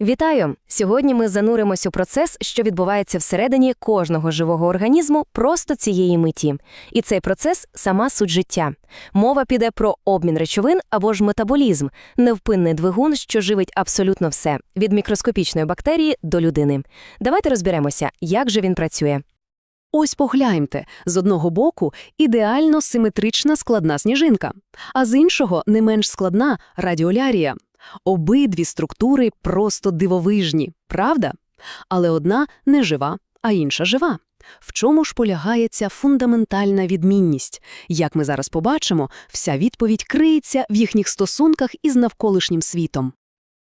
Вітаю! Сьогодні ми зануримось у процес, що відбувається всередині кожного живого організму просто цієї миті. І цей процес сама суть життя. Мова піде про обмін речовин або ж метаболізм, невпинний двигун, що живить абсолютно все від мікроскопічної бактерії до людини. Давайте розберемося, як же він працює. Ось погляньте, з одного боку ідеально симетрична складна сніжинка, а з іншого не менш складна радіолярія. Обидві структури просто дивовижні, правда? Але одна не жива, а інша жива. В чому ж полягає ця фундаментальна відмінність? Як ми зараз побачимо, вся відповідь криється в їхніх стосунках із навколишнім світом.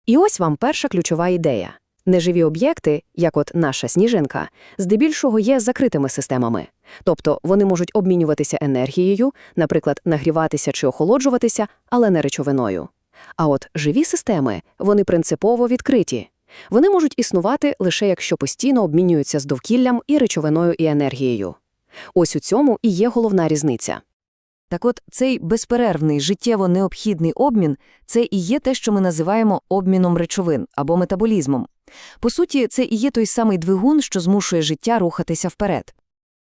І ось вам перша ключова ідея. Неживі об'єкти, як от наша сніжинка, здебільшого є закритими системами. Тобто вони можуть обмінюватися енергією, наприклад, нагріватися чи охолоджуватися, але не речовиною. А от живі системи, вони принципово відкриті. Вони можуть існувати лише якщо постійно обмінюються з довкіллям і речовиною і енергією. Ось у цьому і є головна різниця. Так от цей безперервний життєво необхідний обмін це і є те, що ми називаємо обміном речовин або метаболізмом. По суті, це і є той самий двигун, що змушує життя рухатися вперед.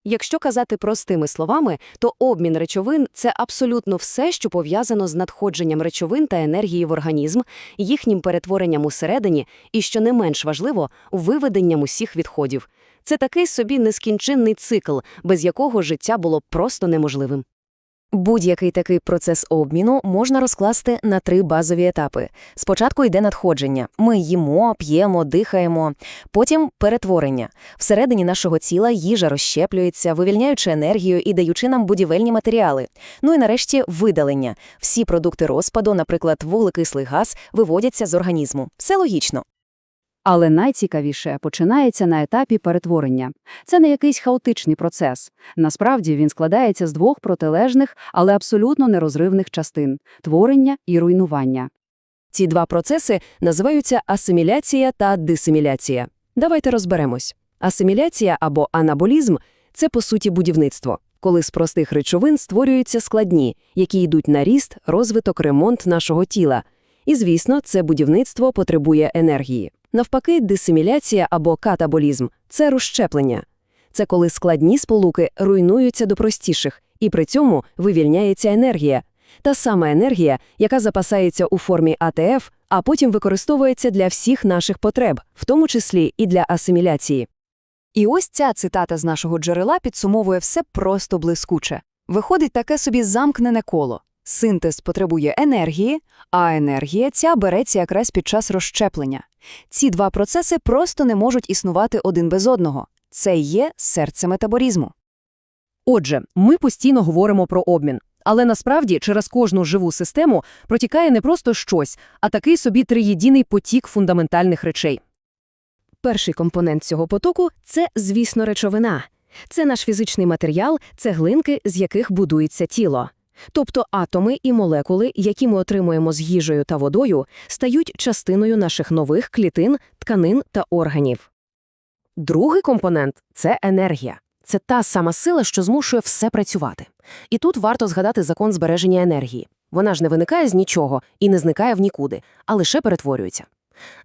Якщо казати простими словами, то обмін речовин це абсолютно все, що пов'язано з надходженням речовин та енергії в організм, їхнім перетворенням усередині і, що не менш важливо, виведенням усіх відходів. Це такий собі нескінченний цикл, без якого життя було просто неможливим. Будь-який такий процес обміну можна розкласти на три базові етапи. Спочатку йде надходження. Ми їмо, п'ємо, дихаємо. Потім перетворення. Всередині нашого тіла їжа розщеплюється, вивільняючи енергію і даючи нам будівельні матеріали. Ну і нарешті видалення. Всі продукти розпаду, наприклад, вуглекислий газ, виводяться з організму. Все логічно. Але найцікавіше починається на етапі перетворення. Це не якийсь хаотичний процес. Насправді він складається з двох протилежних, але абсолютно нерозривних частин творення і руйнування. Ці два процеси називаються асиміляція та дисиміляція. Давайте розберемось. Асиміляція або анаболізм це, по суті, будівництво, коли з простих речовин створюються складні, які йдуть на ріст, розвиток, ремонт нашого тіла. І, звісно, це будівництво потребує енергії. Навпаки, дисиміляція або катаболізм це розщеплення. Це коли складні сполуки руйнуються до простіших, і при цьому вивільняється енергія. Та сама енергія, яка запасається у формі АТФ, а потім використовується для всіх наших потреб, в тому числі і для асиміляції. І ось ця цитата з нашого джерела підсумовує все просто блискуче. Виходить таке собі замкнене коло. Синтез потребує енергії, а енергія ця береться якраз під час розщеплення. Ці два процеси просто не можуть існувати один без одного. Це є серце метаболізму. Отже, ми постійно говоримо про обмін. Але насправді через кожну живу систему протікає не просто щось, а такий собі триєдиний потік фундаментальних речей. Перший компонент цього потоку це, звісно, речовина. Це наш фізичний матеріал, цеглинки, з яких будується тіло. Тобто атоми і молекули, які ми отримуємо з їжею та водою, стають частиною наших нових клітин, тканин та органів. Другий компонент це енергія. Це та сама сила, що змушує все працювати. І тут варто згадати закон збереження енергії. Вона ж не виникає з нічого і не зникає в нікуди, а лише перетворюється.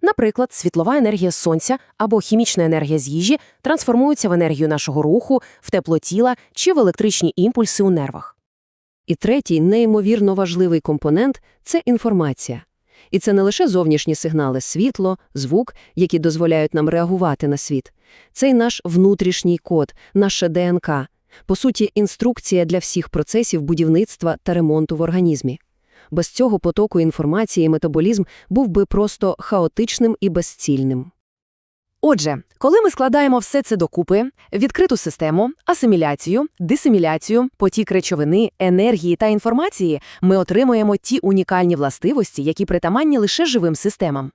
Наприклад, світлова енергія сонця або хімічна енергія з їжі трансформуються в енергію нашого руху, в тепло тіла чи в електричні імпульси у нервах. І третій, неймовірно важливий компонент це інформація. І це не лише зовнішні сигнали світло, звук, які дозволяють нам реагувати на світ. Це й наш внутрішній код, наша ДНК, по суті, інструкція для всіх процесів будівництва та ремонту в організмі. Без цього потоку інформації метаболізм був би просто хаотичним і безцільним. Отже, коли ми складаємо все це докупи, відкриту систему, асиміляцію, дисиміляцію, потік речовини, енергії та інформації, ми отримуємо ті унікальні властивості, які притаманні лише живим системам.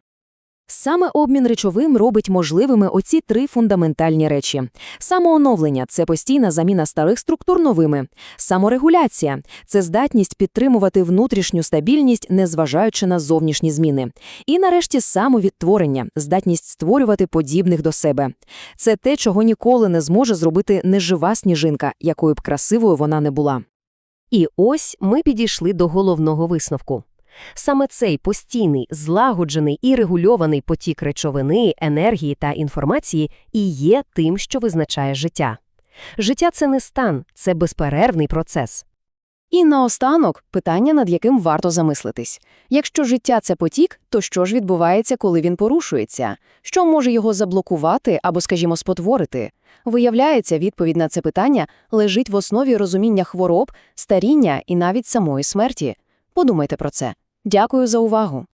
Саме обмін речовим робить можливими оці три фундаментальні речі. Самооновлення це постійна заміна старих структур новими. Саморегуляція це здатність підтримувати внутрішню стабільність, незважаючи на зовнішні зміни. І нарешті самовідтворення, здатність створювати подібних до себе. Це те, чого ніколи не зможе зробити нежива сніжинка, якою б красивою вона не була. І ось ми підійшли до головного висновку. Саме цей постійний, злагоджений і регульований потік речовини, енергії та інформації і є тим, що визначає життя. Життя – це не стан, це безперервний процес. І наостанок питання, над яким варто замислитись. Якщо життя – це потік, то що ж відбувається, коли він порушується? Що може його заблокувати або, скажімо, спотворити? Виявляється, відповідь на це питання лежить в основі розуміння хвороб, старіння і навіть самої смерті. Подумайте про це. Дякую за увагу.